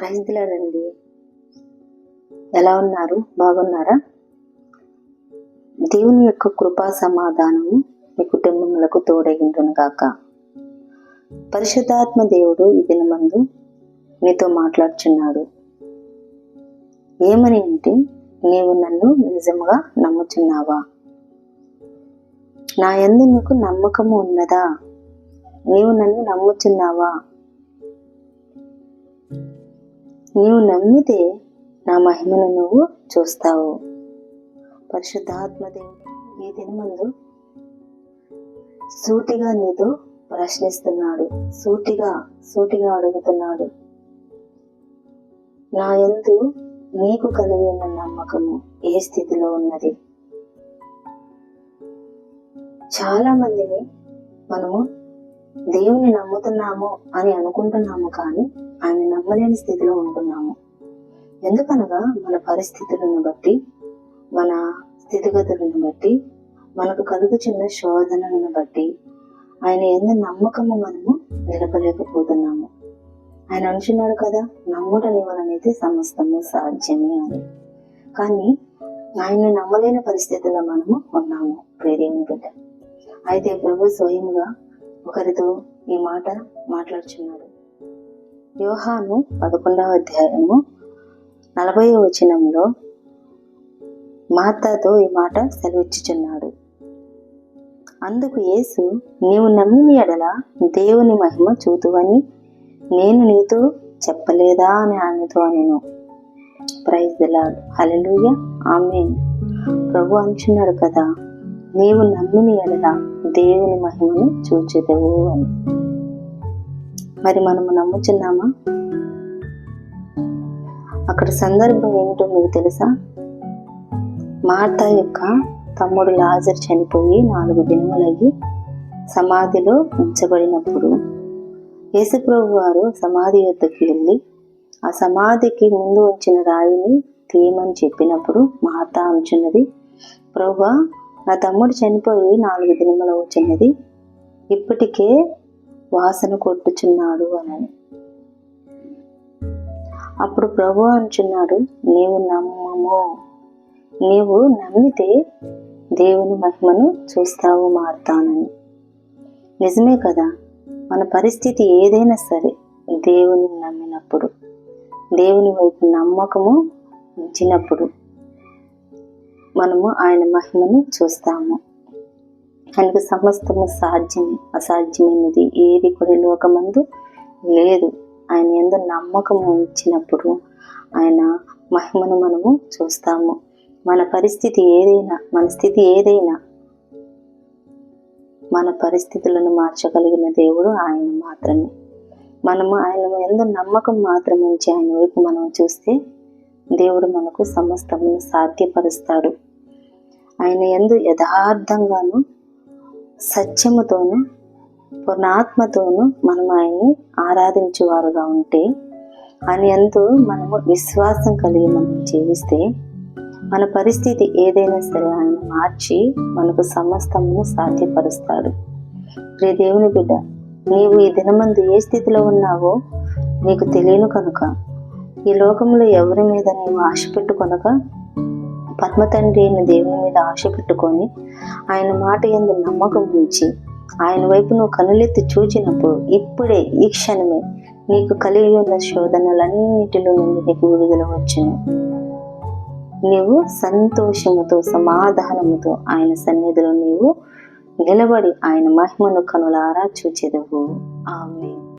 ప్రైజ్లాడండి ఎలా ఉన్నారు? బాగున్నారా? దేవుని యొక్క కృపా సమాధానము మీ కుటుంబములకు తోడగింటును గాక. పరిశుద్ధాత్మ దేవుడు ఇదిన ముందు మీతో మాట్లాడుచున్నాడు. ఏమని అంటే నీవు నన్ను నిజముగా నమ్ముచున్నావా? నా ఎందు నీకు నమ్మకము ఉన్నదా? నీవు నన్ను నమ్ముచున్నావా? నీవు నమ్మితే నా మహిమను నువ్వు చూస్తావు. పరిశుద్ధాత్మదేవుడు ఈ దినమందు సూటిగా నీతో ప్రశ్నిస్తున్నాడు. సూటిగా సూటిగా అడుగుతున్నాడు. నా ఎందు నీకు కలిగి ఉన్న నమ్మకము ఏ స్థితిలో ఉన్నది? చాలా మందిని మనము దేవుని నమ్ముతున్నాము అని అనుకుంటున్నాము కానీ ఆయన నమ్మలేని స్థితిలో ఉంటున్నాము. ఎందుకనగా మన పరిస్థితులను బట్టి మన స్థితిగతులను బట్టి మనకు కలుగుచున్న శోధనలను బట్టి ఆయన ఎంత నమ్మకము మనము నిలపలేకపోతున్నాము. ఆయన అంటున్నాడు కదా నమ్ముట వలనైతే సమస్తము సాధ్యమే అని. కానీ ఆయన్ని నమ్మలేని పరిస్థితుల్లో మనము ఉన్నాము ప్రేరేమి బిడ్డ అయితే ప్రభు స్వయంగా ఒకరితో ఈ మాట మాట్లాడుచున్నాడు. యోహాను పదకొండవ అధ్యాయము నలభై వచనంలో మాతాతో ఈ మాట సెలవిచ్చుచున్నాడు. అందుకు యేసు నీవు నమ్మిన ఎడల దేవుని మహిమ చూతువని నేను నీతో చెప్పలేదా అని ఆమెతో నేను ప్రైజ్ దిలాడు హలలుయ ఆమె ప్రభు అంచున్నాడు కదా నీవు నమ్మిన ఎడల దేవుని మహిమను చూచెదవు అని. మరి మనము నమ్ముచున్నామా? అక్కడ సందర్భం ఏమిటో మీకు తెలుసా? మార్త యొక్క తమ్ముడు లాజర్ చనిపోయి నాలుగు దినములయ్యి సమాధిలో ఉంచబడినప్పుడు యేసుప్రభు వారు సమాధి యొద్దకు వెళ్ళి ఆ సమాధికి ముందు ఉంచిన రాయిని తీయమని చెప్పినప్పుడు మార్త అంచున్నది ప్రభు నా తమ్ముడు చనిపోయి నాలుగు దినములు వచ్చినది ఇప్పటికే వాసన కొట్టుచున్నాడు అని అప్పుడు ప్రభు అంటున్నాడు నీవు నమ్మము. నీవు నమ్మితే దేవుని మహిమను చూస్తావు మారుతానని నిజమే కదా మన పరిస్థితి ఏదైనా సరే దేవుని నమ్మినప్పుడు దేవుని వైపు నమ్మకము ఉంచినప్పుడు మనము ఆయన మహిమను చూస్తాము. ఆయనకు సమస్తము సాధ్యమే అసాధ్యమైనది ఏది కూడా లోకమందు లేదు. ఆయన ఎందు నమ్మకం ఉంచినప్పుడు ఆయన మహిమను మనము చూస్తాము. మన పరిస్థితి ఏదైనా మన స్థితి ఏదైనా మన పరిస్థితులను మార్చగలిగిన దేవుడు ఆయన మాత్రమే. మనము ఆయన ఎందు నమ్మకం మాత్రం ఉంచి ఆయన వైపు మనం చూస్తే దేవుడు మనకు సమస్తమును సాధ్యపరుస్తాడు. ఆయన ఎందు యథార్థంగాను సత్యముతోనూ పునాత్మతోనూ మనం ఆయన్ని ఆరాధించేవారుగా ఉంటే ఆయన ఎందు మనము విశ్వాసం కలిగి మనం జీవిస్తే మన పరిస్థితి ఏదైనా సరే ఆయన మార్చి మనకు సమస్తమును సాధ్యపరుస్తాడు. ప్రియ దేవుని బిడ్డ నీవు ఈ దినమందు ఏ స్థితిలో ఉన్నావో నీకు తెలియను కనుక ఈ లోకంలో ఎవరి మీద నీవు ఆశ పెట్టుకొనక పద్మతండ్రి అయిన దేవుని మీద ఆశ పెట్టుకొని ఆయన మాట ఎందు నమ్మకం ఉంచి ఆయన వైపు నువ్వు కనులెత్తి చూచినప్పుడు ఇప్పుడే ఈ క్షణమే నీకు కలిగి ఉన్న శోధనలన్నిటిలో నుండి నీకు విడుదల వచ్చును నీవు సంతోషముతో సమాధానముతో ఆయన సన్నిధిలో నీవు నిలబడి ఆయన మహిమను కనులారా చూచెదవు. ఆమె